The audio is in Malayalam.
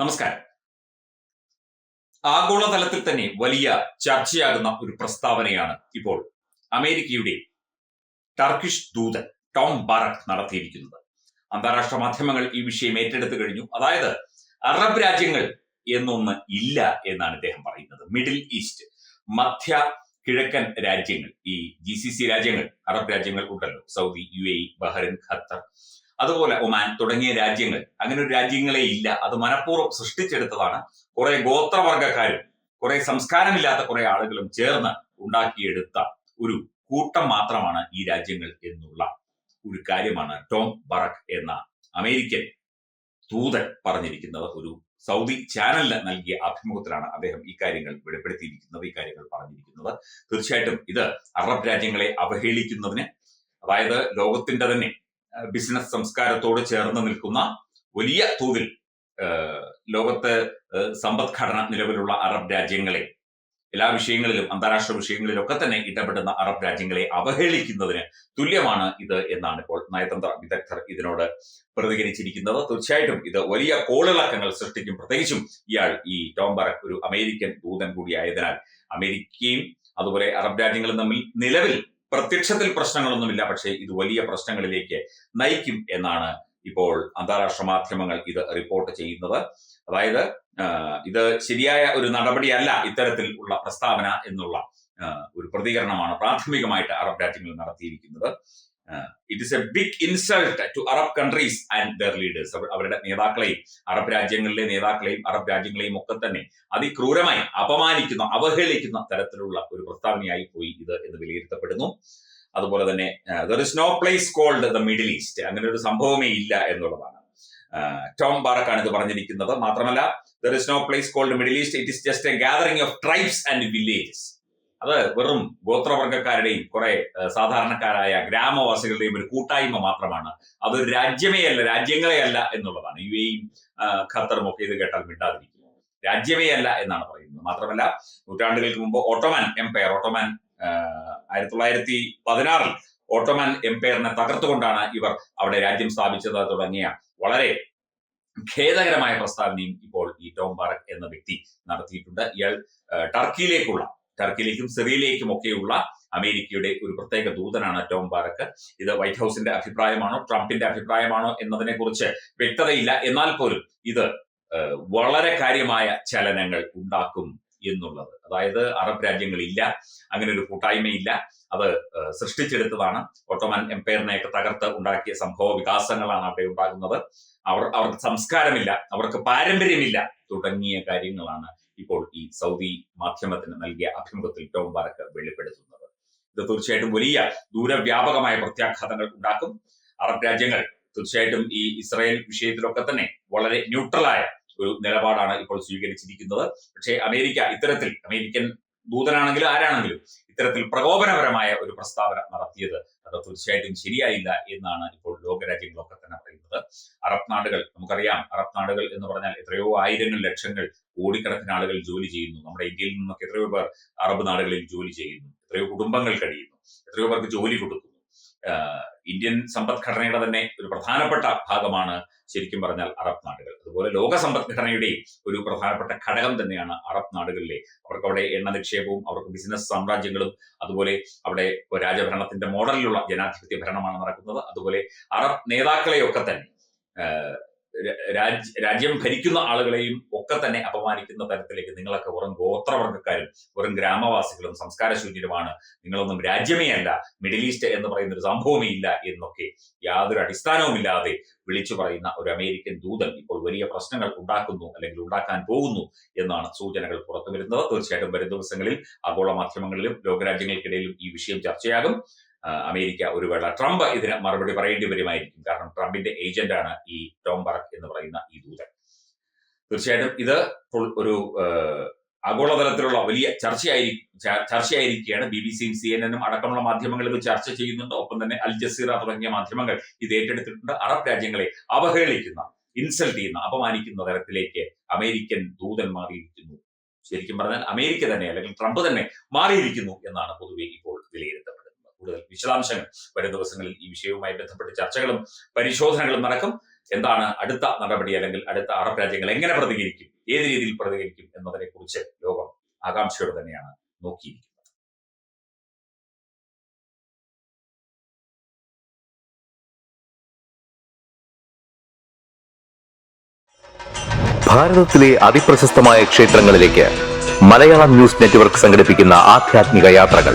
നമസ്കാരം. ആഗോളതലത്തിൽ തന്നെ വലിയ ചർച്ചയാകുന്ന ഒരു പ്രസ്താവനയാണ് ഇപ്പോൾ അമേരിക്കയുടെ ടർക്കിഷ് ദൂതൻ ടോം ബാറക് നടത്തിയിരിക്കുന്നത്. അന്താരാഷ്ട്ര മാധ്യമങ്ങൾ ഈ വിഷയം ഏറ്റെടുത്തു കഴിഞ്ഞു. അതായത് അറബ് രാജ്യങ്ങൾ എന്നൊന്ന് ഇല്ല എന്നാണ് ഇദ്ദേഹം പറയുന്നത്. മിഡിൽ ഈസ്റ്റ് മധ്യ കിഴക്കൻ രാജ്യങ്ങൾ ഈ ജി സി സി രാജ്യങ്ങൾ അറബ് രാജ്യങ്ങൾ ഉണ്ടല്ലോ. Saudi U A Bahrain Qatar. അതുപോലെ ഒമാൻ തുടങ്ങിയ രാജ്യങ്ങൾ. അങ്ങനെ ഒരു രാജ്യങ്ങളെ ഇല്ല. അത് മനഃപൂർവം സൃഷ്ടിച്ചെടുത്തതാണ്. കുറെ ഗോത്രവർഗക്കാരും കുറെ സംസ്കാരമില്ലാത്ത കുറെ ആളുകളും ചേർന്ന് ഉണ്ടാക്കിയെടുത്ത ഒരു കൂട്ടം മാത്രമാണ് ഈ രാജ്യങ്ങൾ എന്നുള്ള ഒരു കാര്യമാണ് ടോം ബറക് എന്ന അമേരിക്കൻ ദൂതൻ പറഞ്ഞിരിക്കുന്നത്. ഒരു സൗദി ചാനലിന് നൽകിയ അഭിമുഖത്തിലാണ് അദ്ദേഹം ഈ കാര്യങ്ങൾ വെളിപ്പെടുത്തിയിരിക്കുന്നത് ഈ കാര്യങ്ങൾ പറഞ്ഞിരിക്കുന്നത്. തീർച്ചയായിട്ടും ഇത് അറബ് രാജ്യങ്ങളെ അവഹേളിക്കുന്നതിന് അതായത് ലോകത്തിന്റെ തന്നെ ബിസിനസ് സംസ്കാരത്തോട് ചേർന്ന് നിൽക്കുന്ന വലിയ തോതിൽ ലോകത്തെ സമ്പദ്ഘടന നിലവിലുള്ള അറബ് രാജ്യങ്ങളെ എല്ലാ വിഷയങ്ങളിലും അന്താരാഷ്ട്ര വിഷയങ്ങളിലൊക്കെ തന്നെ ഇടപെടുന്ന അറബ് രാജ്യങ്ങളെ അവഹേളിക്കുന്നതിന് തുല്യമാണ് ഇത് എന്നാണ് ഇപ്പോൾ നയതന്ത്ര വിദഗ്ധർ ഇതിനോട് പ്രതികരിച്ചിരിക്കുന്നത്. തീർച്ചയായിട്ടും ഇത് വലിയ കോളിളക്കങ്ങൾ സൃഷ്ടിക്കും. പ്രത്യേകിച്ചും ഇയാൾ ഈ ടോം ബറക് ഒരു അമേരിക്കൻ ദൂതൻ കൂടിയായതിനാൽ അമേരിക്കയും അതുപോലെ അറബ് രാജ്യങ്ങളും തമ്മിൽ നിലവിൽ പ്രത്യക്ഷത്തിൽ പ്രശ്നങ്ങളൊന്നുമില്ല പക്ഷേ ഇത് വലിയ പ്രശ്നങ്ങളിലേക്ക് നയിക്കും എന്നാണ് ഇപ്പോൾ അന്താരാഷ്ട്ര മാധ്യമങ്ങൾ ഇത് റിപ്പോർട്ട് ചെയ്യുന്നത്. അതായത് ഇത് ശരിയായ ഒരു നടപടിയല്ല ഇത്തരത്തിൽ ഉള്ള പ്രസ്താവന എന്നുള്ള ഒരു പ്രതികരണമാണ് പ്രാഥമികമായിട്ട് അറബ് രാജ്യങ്ങൾ നടത്തിയിരിക്കുന്നത്. It is a big insult to Arab countries and their leaders അവരുടെ നേതാക്കളെയും അറബ് രാജ്യങ്ങളിലെ നേതാക്കളെയും അറബ് രാജ്യങ്ങളെയും ഒക്കെ തന്നെ അതിക്രൂരമായി അപമാനിക്കുന്ന അവഹേളിക്കുന്ന തരത്തിലുള്ള ഒരു പ്രസ്താവനയായി പോയി ഇത് എന്ന് വിലയിരുത്തപ്പെടുന്നു. അതുപോലെ തന്നെ there is no place called the middle east അങ്ങനെ ഒരു സംഭവമേ ഇല്ല എന്നുള്ളതാണ്. ടോം ബാറക്കാണ് ഇത് പറഞ്ഞിരിക്കുന്നത്. മാത്രമല്ല there is no place called middle east it is just a gathering of tribes and villages അത് വെറും ഗോത്രവർഗക്കാരുടെയും കുറെ സാധാരണക്കാരായ ഗ്രാമവാസികളുടെയും ഒരു കൂട്ടായ്മ മാത്രമാണ്. അതൊരു രാജ്യമേ അല്ല രാജ്യങ്ങളെ അല്ല എന്നുള്ളതാണ്. യു എയും ഖത്തറും ഒക്കെ ഇത് കേട്ടാൽ മിണ്ടാതിരിക്കും. രാജ്യമേ അല്ല എന്നാണ് പറയുന്നത്. മാത്രമല്ല നൂറ്റാണ്ടുകൾക്ക് മുമ്പ് ഓട്ടോമൻ എംപയർ ഓട്ടോമൻ ആയിരത്തി തൊള്ളായിരത്തി പതിനാറിൽ ഓട്ടോമാൻ എംപയറിനെ തകർത്തുകൊണ്ടാണ് ഇവർ അവിടെ രാജ്യം സ്ഥാപിച്ചത് തുടങ്ങിയ വളരെ ഖേദകരമായ പ്രസ്താവനയും ഇപ്പോൾ ഈ ടോം ബാറക് എന്ന വ്യക്തി നടത്തിയിട്ടുണ്ട്. ഇയാൾ ടർക്കിയിലേക്കുള്ള ടർക്കിയിലേക്കും സിറിയയിലേക്കും ഒക്കെയുള്ള അമേരിക്കയുടെ ഒരു പ്രത്യേക ദൂതനാണ് ടോം ബാറക്ക് ഇത് വൈറ്റ് ഹൗസിന്റെ അഭിപ്രായമാണോ ട്രംപിന്റെ അഭിപ്രായമാണോ എന്നതിനെ കുറിച്ച് വ്യക്തതയില്ല. എന്നാൽ പോലും ഇത് വളരെ കാര്യമായ ചലനങ്ങൾ ഉണ്ടാക്കും എന്നുള്ളത്. അതായത് അറബ് രാജ്യങ്ങളില്ല അങ്ങനെ ഒരു കൂട്ടായ്മയില്ല. അത് സൃഷ്ടിച്ചെടുത്തതാണ്. ഓട്ടോമൻ എംപയറിനെയൊക്കെ തകർത്ത് ഉണ്ടാക്കിയ സംഭവ വികാസങ്ങളാണ് അവിടെ ഉണ്ടാകുന്നത്. അവർ അവർക്ക് സംസ്കാരമില്ല അവർക്ക് പാരമ്പര്യമില്ല തുടങ്ങിയ കാര്യങ്ങളാണ് ഇപ്പോൾ ഈ സൗദി മാധ്യമത്തിന് നൽകിയ അഭിമുഖത്തിൽ ടോം ബാറക്ക് വെളിപ്പെടുത്തുന്നത്. ഇത് തീർച്ചയായിട്ടും വലിയ ദൂരവ്യാപകമായ പ്രത്യാഘാതങ്ങൾ ഉണ്ടാക്കും. അറബ് രാജ്യങ്ങൾ തീർച്ചയായിട്ടും ഈ ഇസ്രായേൽ വിഷയത്തിലൊക്കെ തന്നെ വളരെ ന്യൂട്രലായ ഒരു നിലപാടാണ് ഇപ്പോൾ സ്വീകരിച്ചിരിക്കുന്നത്. പക്ഷേ അമേരിക്ക ഇത്തരത്തിൽ അമേരിക്കൻ ദൂതനാണെങ്കിലും ആരാണെങ്കിലും ഇത്തരത്തിൽ പ്രകോപനപരമായ ഒരു പ്രസ്താവന നടത്തിയത് അത് തീർച്ചയായിട്ടും ശരിയായില്ല എന്നാണ് ഇപ്പോൾ ലോകരാജ്യങ്ങളൊക്കെ തന്നെ പറയുന്നത്. അറബ് നാടുകൾ നമുക്കറിയാം അറബ് നാടുകൾ എന്ന് പറഞ്ഞാൽ എത്രയോ ആയിരങ്ങൾ ലക്ഷങ്ങൾ കോടിക്കണക്കിന് ആളുകൾ ജോലി ചെയ്യുന്നു. നമ്മുടെ ഇന്ത്യയിൽ നിന്നൊക്കെ എത്രയോ പേർ അറബ് നാടുകളിൽ ജോലി ചെയ്യുന്നു. എത്രയോ കുടുംബങ്ങൾ കഴിയുന്നു. എത്രയോ പേർക്ക് ജോലി കൊടുക്കുന്നു. ഇന്ത്യൻ സമ്പദ്ഘടനയുടെ തന്നെ ഒരു പ്രധാനപ്പെട്ട ഭാഗമാണ് ശരിക്കും പറഞ്ഞാൽ അറബ് നാടുകൾ. അതുപോലെ ലോക സമ്പദ്ഘടനയുടെ ഒരു പ്രധാനപ്പെട്ട ഘടകം തന്നെയാണ് അറബ് നാടുകളിലെ. അവർക്ക് അവിടെ എണ്ണ നിക്ഷേപവും അവർക്ക് ബിസിനസ് സാമ്രാജ്യങ്ങളും അതുപോലെ അവിടെ രാജഭരണത്തിന്റെ മോഡലിലുള്ള ജനാധിപത്യ ഭരണമാണ് നടക്കുന്നത്. അതുപോലെ അറബ് നേതാക്കളെയൊക്കെ തന്നെ രാജ്യം ഭരിക്കുന്ന ആളുകളെയും ഒക്കെ തന്നെ അപമാനിക്കുന്ന തരത്തിലേക്ക് നിങ്ങളൊക്കെ വെറും ഗോത്രവർഗക്കാരും വെറും ഗ്രാമവാസികളും സംസ്കാരശൂന്യരുമാണ്. നിങ്ങളൊന്നും രാജ്യമേ അല്ല മിഡിൽ ഈസ്റ്റ് എന്ന് പറയുന്ന ഒരു സംഭവമേ ഇല്ല എന്നൊക്കെ യാതൊരു അടിസ്ഥാനവുമില്ലാതെ വിളിച്ചു പറയുന്ന ഒരു അമേരിക്കൻ ദൂതൻ ഇപ്പോൾ വലിയ പ്രശ്നങ്ങൾ ഉണ്ടാക്കുന്നു അല്ലെങ്കിൽ ഉണ്ടാക്കാൻ പോകുന്നു എന്നാണ് സൂചനകൾ പുറത്തു വരുന്നത് തീർച്ചയായിട്ടും വരും ദിവസങ്ങളിൽ ആഗോള മാധ്യമങ്ങളിലും ലോകരാജ്യങ്ങൾക്കിടയിലും ഈ വിഷയം ചർച്ചയാകും. അമേരിക്ക ഒരു വേള. ട്രംപ് ഇതിന് മറുപടി പറയേണ്ടി വരുമായിരിക്കും. കാരണം ട്രംപിന്റെ ഏജന്റാണ് ഈ ടോം ബർക്ക് എന്ന് പറയുന്ന ഈ ദൂതൻ. തീർച്ചയായിട്ടും ഇത് ഒരു ആഗോളതലത്തിലുള്ള വലിയ ചർച്ചയായി ചർച്ചയായിരിക്കുകയാണ്. ബി ബി സിയും സി എൻ എനും അടക്കമുള്ള മാധ്യമങ്ങൾ ഇത് ചർച്ച ചെയ്യുന്നുണ്ട്. ഒപ്പം തന്നെ അൽ ജസീറ തുടങ്ങിയ മാധ്യമങ്ങൾ ഇത് ഏറ്റെടുത്തിട്ടുണ്ട്. അറബ് രാജ്യങ്ങളെ അവഹേളിക്കുന്ന ഇൻസൾട്ട് ചെയ്യുന്ന അപമാനിക്കുന്ന തരത്തിലേക്ക് അമേരിക്കൻ ദൂതൻ മാറിയിരിക്കുന്നു. ശരിക്കും പറഞ്ഞാൽ അമേരിക്ക തന്നെ അല്ലെങ്കിൽ ട്രംപ് തന്നെ മാറിയിരിക്കുന്നു എന്നാണ് പൊതുവെ ഇപ്പോൾ വിലയിരുത്തപ്പെടുന്നത്. കൂടുതൽ വിശദാംശങ്ങൾ വരും ദിവസങ്ങളിൽ ഈ വിഷയവുമായി ബന്ധപ്പെട്ട് ചർച്ചകളും പരിശോധനകളും നടക്കും. എന്താണ് അടുത്ത നടപടി അല്ലെങ്കിൽ അടുത്ത അറബ് രാജ്യങ്ങൾ എങ്ങനെ പ്രതികരിക്കും ഏത് രീതിയിൽ പ്രതികരിക്കും എന്നതിനെ കുറിച്ച് ലോകം ആകാംക്ഷയോടെ തന്നെയാണ് നോക്കിയിരിക്കുന്നത്. ഭാരതത്തിലെ അതിപ്രശസ്തമായ ക്ഷേത്രങ്ങളിലേക്ക് മലയാളം ന്യൂസ് നെറ്റ്വർക്ക് യാത്രകൾ.